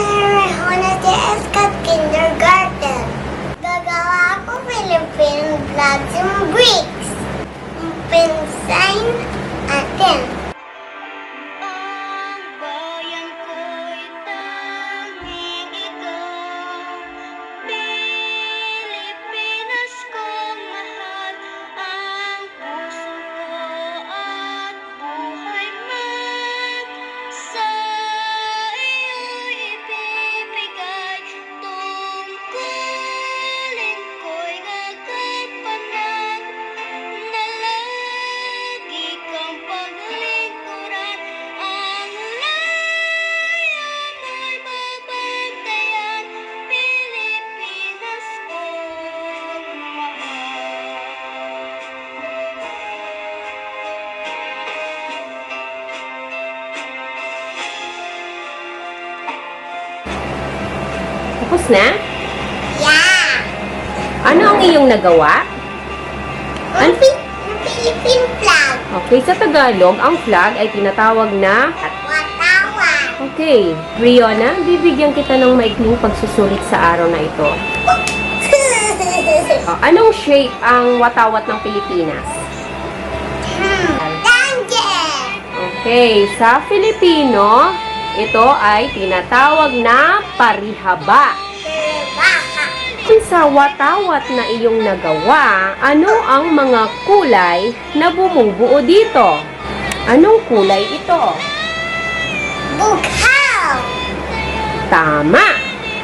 Rehona de Escat Kindergarten. Gagawa ko Philippine and bricks. Tapos na? Yeah! Ano ang iyong nagawa? Ang Pi- ang Philippine flag. Okay, sa Tagalog, ang flag ay tinatawag na... Watawan. Okay, Briona, bibigyan kita ng maikling pagsusulit sa araw na ito. Oh, anong shape ang watawat ng Pilipinas? Danger! Okay, sa Filipino, ito ay tinatawag na parihaba. Sa watawat na iyong nagawa, ano ang mga kulay na bumubuo dito? Anong kulay ito? Bughaw. Tama!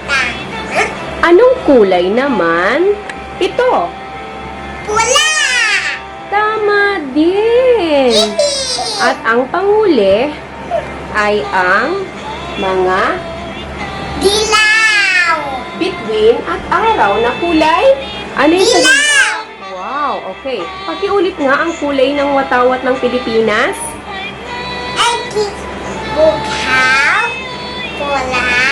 Tama. Anong kulay naman ito? Pula. Tama din! At ang panghuli ay ang mga Dilaw. bituin at araw na kulay. Ano yung? Dilaw. Wow, okay. Pakiulit nga ang kulay ng watawat ng Pilipinas. Ay. Bughaw. Pula.